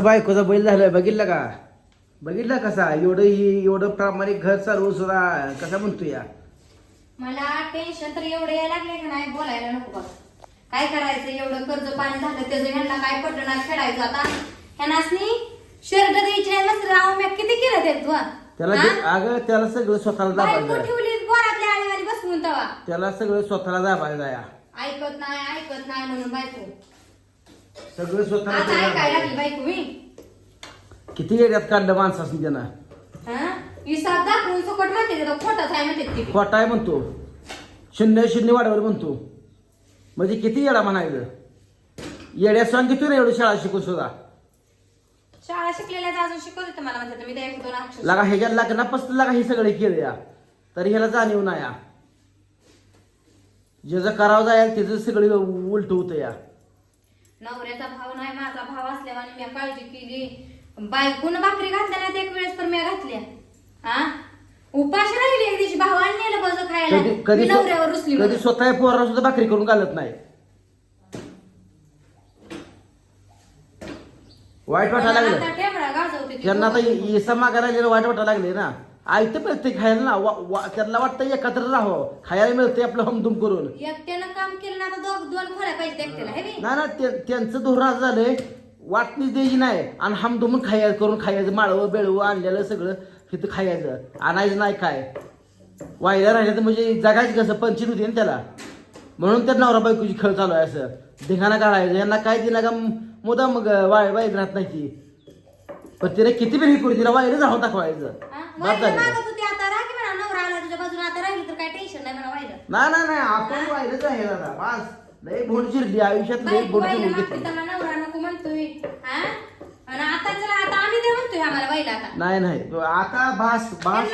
बायकोचा बैल झालाय बघितलं का? बघितलं कसा? एवढं ही एवढं प्रामाणिक घर चालवून सुद्धा कसा म्हणतो या? मला टेन्शन तर एवढं यायला लागले का नाही बोलायला नको बघ. काय करायचं? एवढं कर्ज पाणी झालं त्याचं ह्यांना काय पडलं नाही फेडायचं आता? ह्यांनासनी शर्ट द्यायची नाही मस्त राव मी किती केलं ते तू? त्याला जे- अगं त्याला सगळं स्वतःला बायको दाबायचं ठेवली बोरातल्या आळीवाली बसवून तवा. त्याला सगळं स्वतःला दाबायचं या ऐकत नाही ऐकत नाही म्हणून बायको. सगळं आता. लागली मी किती येड्यात काढलं माणसासनी त्यानं हा? हिसाब दाखवून सुकट म्हणते ते तो खोटंच आहे म्हणते ती. खोटा आहे म्हणतो. शून्य शून्य वाढवर म्हणतो. म्हणजे किती येडा म्हणायचं? येड्या सांगितलं ना एवढं शाळा शिकून सुद्धा. शाळा शिकलेल्या अजून शिकवत मला म्हणते मी त्या एक दोन अक्षर लगा ह्याच्यात लग्नापासून लगा हे सगळे केलं या तरी ह्याला जाणीव नाही या ज्याचं करावं जाईल त्याचं सगळं उलट होतं या. नवऱ्याचा भाव नाही माझा भाव असल्यावर मी काळजी केली. बायकून भाकरी घातल्या नाहीत एक वेळेस तर मी घातल्या. हा? उपाशी राहिली एक दिवशी भावाने नेलं बज खायला. कधी कधी मी नवऱ्यावर रुसली कधी स्वतः पोराला सुद्धा भाकरी करून घालत नाही. वाईट वाटायला आता लागलं. टेबडा गाजवते ती. त्यांना आता. येसा मागायला लागलेलं वाईट वाटायला लागले ना. आयतं मिळते खायला. ना वा- वा- त्यांना वाटतं एकत्र राहावं. खायला मिळते आपलं हमदुम करून. एकट्यानं काम केलं ना आता दोघ दोन खोल्या पाहिजे एकट्याला हे बी. नाही ना ते- त्यांचं धोरण असं झालंय. वाटणीच द्यायची नाही. आणि हमदुमून खायचं करून खायचं. माळवं बेळवं आणलेलं सगळं तिथं खायचं. आणायचं नाही काय. वायला राहिलं तर म्हणजे जगायचं कसं? पंचीत होती ना त्याला. म्हणून त्या नवरा बायकोची खेळ चालू आहे असं. धिंगाणा काढायचं. यांना काय दिला का मुदा मग वाय वाईट राहत नाही ती. पण तिने किती बी हे करू तिला वाईला जाऊन दाखवायचं. वाहिलं झालं. नाही म्हणा वाहिलं नाही आपण वाईलच आहे दादा बस. लय भोड शिरली आयुष्यात लय हा? आम्हाला वाहिला आता. नाही नाही तो आता बास बास.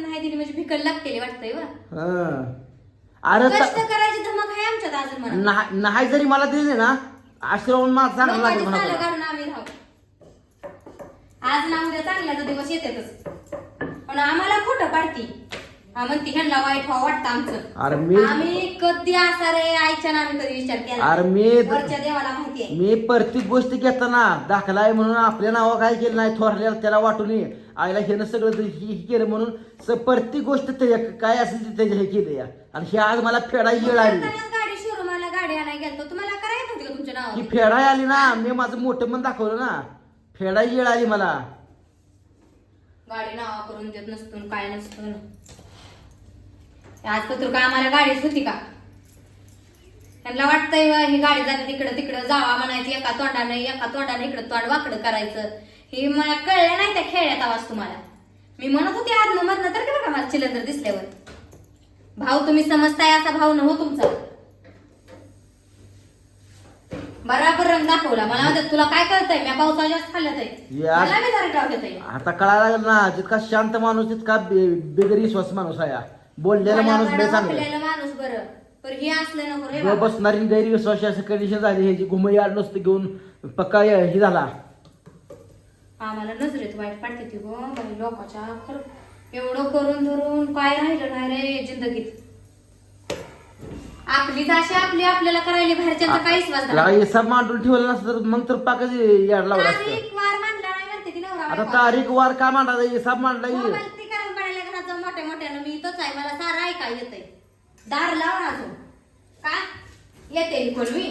नाही दिली म्हणजे भिकल लागतेली वाटतंय वा? हं. अरे कष्ट त- करायची धमक आहे आमच्यात अजून म्हणा. नाही नाही जरी मला दिले ना आश्रम माझा चांगला लागेल लोकांची म्हणा चालं आम्ही राहू. आज ना उद्या चांगल्याचा दिवस येतातच. पण आम्हाला खोटं पाडती. हा म्हणती ह्यांना वाईट व्हावं वाटतं आमचं. अरे मी आम्ही कधी असा रे आईच्या कधी विचार केला अरे मी- वरच्या देवाला माहिती आहे. मी प्रत्येक गोष्ट घेताना दाखला आहे म्हणून आपल्या नावा काय केलं नाही थोरल्याला त्याला वाटून ये. आईला हेनं सगळं ते हे हे केलं म्हणून स- प्रत्येक गोष्ट त्याच्या काय असेल ते त्याच्या हे केलं या. आणि हे आज मला फेडाई येळ आली करतानाच गाडी शोरूमला गाडी आणायला गेलतो. तुम्हाला करायचं होती का तुमच्या ही नावावर फेडाई आली ना मी माझं मोठं मन दाखवलं ना. फेडायची येळ आली मला. गाडी नावा करून देत नसतो काय नसतो. आज तर काय आम्हाला गाडीच होती का? त्यांना वाटतंय ही गाडी जाते तिकडं तिकडं जावा म्हणायची एका तोंडाने एका तोंडाने इकडं तोंड वाकडं करायचं. हे मला कळलं नाही त्या खेळ्यात आवाज तुम्हाला. मी म्हणत होती आज मधनं तर का मला चिलंदर दिसल्यावर? भाऊ तुम्ही समजताय असा भाऊ न हो तुमचा. बराबर रंग दाखवला. मला म्हणतात तुला काय कळतंय? मी पावसाळ्यात जास्त खाल्लं या- मला मी जरा डाव घेतोय आता कळायला लागलं ना जितका शांत माणूस तितका बे- बेगरी विश्वास माणूस आहे हा. बोललेला माणूस लय चांगलं माणूस बरं. पण हे असलं नको रे बाबा. बसणारी गैरविश्वासी असं कंडिशन झाली ह्याची घुमई आड नुसतं घेऊन पक्का हे झाला. आम्हाला नजरेत वाईट पडते ती गो बाई लोकांच्या खरं. एवढं करून धरून काय राहिलं नाही रे जिंदगीत. आपलीच अशी आपली आपल्याला करायला बाहेरच्यांचा काहीच वाजता त्याला हिसाब मांडून ठेवला नसतं तर मग तर पाकच याड लावला असतं. तारीख वार मांडला नाही म्हणते ती नवरा आता बायको. तारीख वार काय मांडायचा हिसाब मांडला येईल मोबाईल ती कारण पडायला घरात जाऊन मोठ्या मोठ्यानं मी इथंच आहे मला सारं ऐका येतंय. दार लाव अजून. का? येते कोण मी.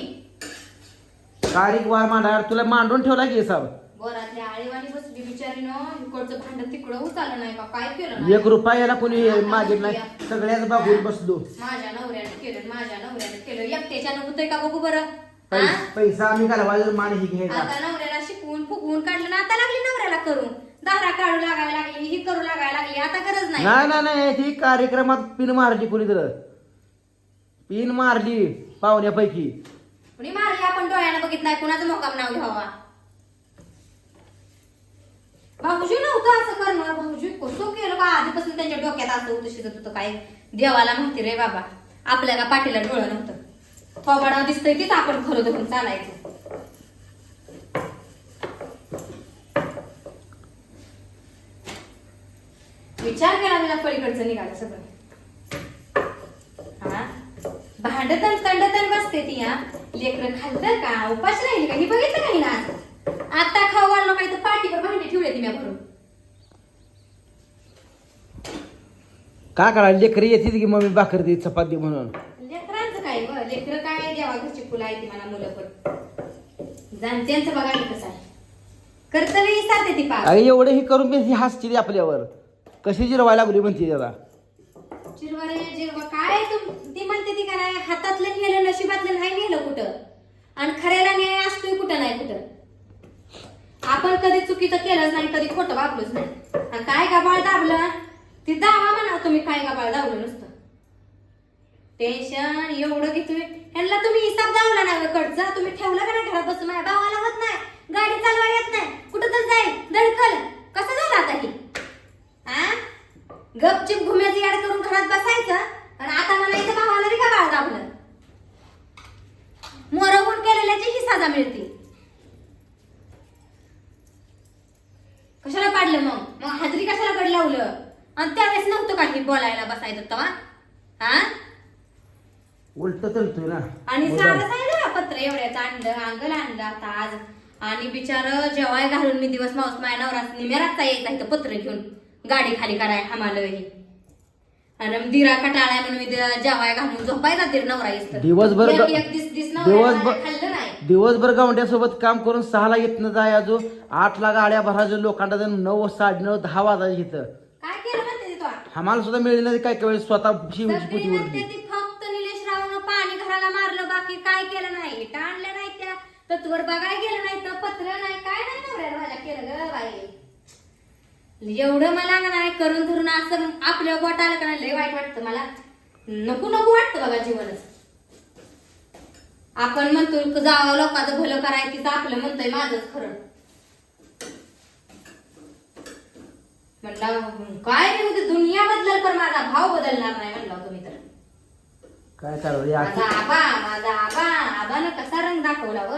तारीख वार मांडा तुला मांडून ठेवला की हिसाब आळीवाणी बसली बिचारीनं इकडचं भांड तिकडं उचालं नाही का? काय केलं नाही? एक रुपया याला कोणी मागित नाही. सगळ्याच बाबून बसलो. माझ्या नवऱ्याने केलं माझ्या नवऱ्याने केलं. एकट्याच्यानं होतंय का बघू बरं? पै- हा? पैसा आम्ही घालवायचं मान ही घ्यायचा. आता नवऱ्याला शिकवून फुगवून काढलं ना आता लागली नवऱ्याला करून. दारा काढू लागायला लागली ही करू लागायला लागली आता गरज नाही. नाही नाही नाही ती कार्यक्रमात पिन मारली कोणी तर. पिन मारली पाहुण्यापैकी. कुणी मारली? आपण डोळ्यानं बघित नाही कुणाचं मोकाम नाव घ्यावा? भाऊजी नव्हतं असं करणार. भाऊजी कसं केलं का आधीपासून त्यांच्या डोक्यात असं होतं शिजत होतं काय. देवाला माहिती रे बाबा. आपल्याला पाठीला डोळं नव्हतं. थोबाडा दिसतंय तीच आपण खरं धरून चालायचं. विचार केला मला पलीकडचं निघालं सगळं. हा? भांडतन तंडतन बसते ती हा? लेकरं खाल्लं का? उपास राहील का? ही बघितलं का ही ना मी भरून काय करायला लेकरी येतील की मम्मी भाकर दे चपाती म्हणून? लेकरांचं काय ग? लेकरं काय देवा घरची फुलं आहे ती मला मुलं पण. जाणत्यांचं बघा की कसं आहे. कर्तव्य ती पार. अरे एवढे हे करून ही हसते ती आपल्यावर. कशी जिरवायला लागली म्हणते त्याला? चिरवारे जिरवा. काय तू ती म्हणते ती काय हातातलं नेलं नशिबातलं नाही नेलं कुठं? आणि खऱ्याला न्याय असतोय कुठं नाही कुठं? आपण कधी चुकीचं केलंच नाही कधी खोटं वागलोच नाही. आणि काय गाबाळ दाबलं? ती दावा म्हणा तुम्ही काय गाबाळ दाबलं नसतं. टेन्शन एवढं की तुम्ही ह्यांना तुम्ही हिसाब दावला नाही कडचा तुम्ही ठेवलं का नाही घरात बसून? माझ्या भावाला होत नाही. गाडी चालवा येत नाही. कुठं तर जाईल. धडकल. कसं झालं आता ही? आ? गपचिप घुम्याचं याड करून घरात बसायचं आणि आता मला इथं भावाला रे का बाळ दाबलं मोरगुण केलेल्याची ही सजा मिळते कशाला पाडलं मग मग हाजरी कशाला कड लावलं आणि त्यावेळेस नव्हतं काही बोलायला बसायचं तेव्हा हा? उलट तळतोय ना. आणि पत्र एवढ्याचं आणलं अंगल आणलं आता आज. आणि बिचार जेवाय घालून मी दिवस मावस माझ्या नवरा निमेराचा यायचा इथं पत्र घेऊन गाडी खाली कराय आम्हाला ही. आणि दिरा कटाळाय म्हणून मी जेवाय घालून झोपायचा दिर नवरा इथं. दिवसभर एक- ग- एक दिस दिवसभर माझ्या खाल्लं नाही. दिवसभर गावंड्यासोबत काम करून सहाला येतनं जाय अजून आठला गाड्या भरायचं लोखंडा जाऊन नऊ साडेनऊ दहा वाजायची इथं काय केलं म्हणते ती तो आम्हाला सुद्धा मिळेल काय काय वेळेस स्वतः शिवची सगळी पोती म्हणते उरली. ती फक्त निलेश रावनं पाणी घराला मारलं बाकी काय केलं नाही? टाणलं नाही त्या. तत्वर बघाय गेलं नाही तर पत्र नाही काय नाही नवऱ्याला माझ्या केलं ग बाई. एवढं मला नाही करून धरून असं आपल्या बोट आलं का नाही लय वाईट वाटतं मला. नको नको वाटतं बघा जीवनच. आपण म्हणतो जावं लोकांचं भलं करायचं आपलं म्हणतोय माझंच खरं. म्हणला काय नाही होते दुनिया बदलल पण माझा भाव बदलणार नाही म्हणला तुम्ही तर काय या माझा आबा माझा आबा आबानं कसा रंग दाखवला व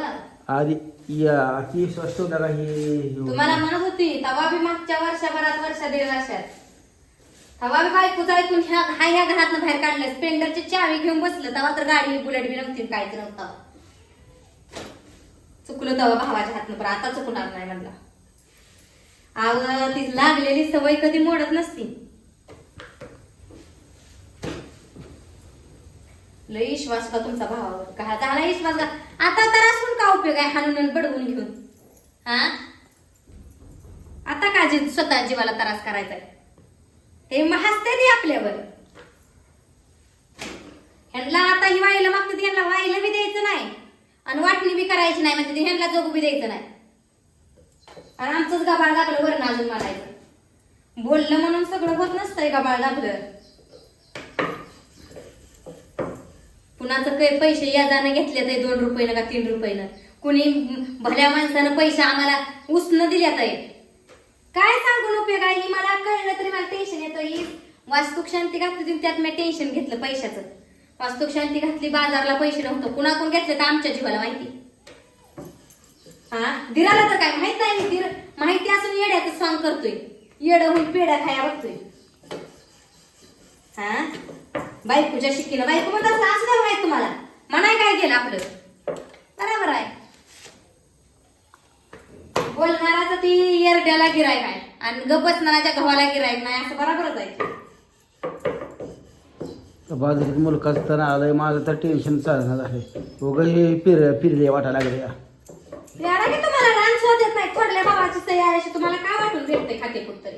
आधी या स्वस्त होता ही तुम्हाला म्हणत होती तवा बी मागच्या वर्षभरात वर्ष दीड वर्षात. तवा बी बायकोच ऐकून ह्या हा ह्या घरातनं बाहेर काढलं स्प्लेंडरची चावी घेऊन बसलं तेव्हा तर गाडी बुलेट बी नव्हती काहीच नव्हतं. चुकलं तेव्हा भावाच्या हातनं पण आता चुकणार नाही म्हणला. आव ती लागलेली सवय कधी मोडत नसती. लई विश्वास का तुमचा भावावर. का झाला विश्वास का आता तर असून का उपयोग आहे हाणून बडवून घेऊन? हा? आता का जी स्वतः जीवाला त्रास करायचा हे मग हसते आपल्यावर. ह्यांना आता ही वाईला मागते ह्यांना वाईला बी द्यायचं नाही. आणि वाटणी बी करायची नाही म्हणजे ह्यांना जगू बी द्यायचं नाही. आणि आमचंच गबाळ दाबलं वरण अजून मारायचं बोललं म्हणून सगळं होत नसतंय गबाळ दाबलं कुणाचं काही पैसे याजानं घेतले ते दोन रुपयानं का तीन रुपयानं. कुणी भल्या माणसानं पैसे आम्हाला उसनं दिल्यात आहे. काय सांगून उपयोग आहे? ही मला कळलं तरी मला टेन्शन येतं ही वास्तुक शांती घातली त्यात मी टेन्शन घेतलं पैशाचं. वास्तुक शांती घातली बाजारला पैसे नव्हतं. कुणाकडून घेतले तर आमच्या जीवाला माहिती? हा? दिराला तर काय माहीत नाही दिर माहिती असून येड्याचं सॉंग करतोय. येड होईल पेड्या खाया बघतोय. हा? बायकोच्या शिकीला बायको म्हणतात असं असं नाही माहीत तुम्हाला. म्हणाय काय केलं आपलं? बरोबर आहे. तर ती येरड्याला गिराय आहे. आणि गप बसणाराच्या गव्हाला गिराय नाही. असं बरोबरच आहे. बाजूला मुलकाच तर आलंय. माझं तर टेन्शन चालणार आहे. उगा हे फिर फिरले वाटायला लागले याला की तुम्हाला रान शोधत नाही थोडल्या भावाची सही अशी तुम्हाला काय वाटून भेटते खाते कुठतरी?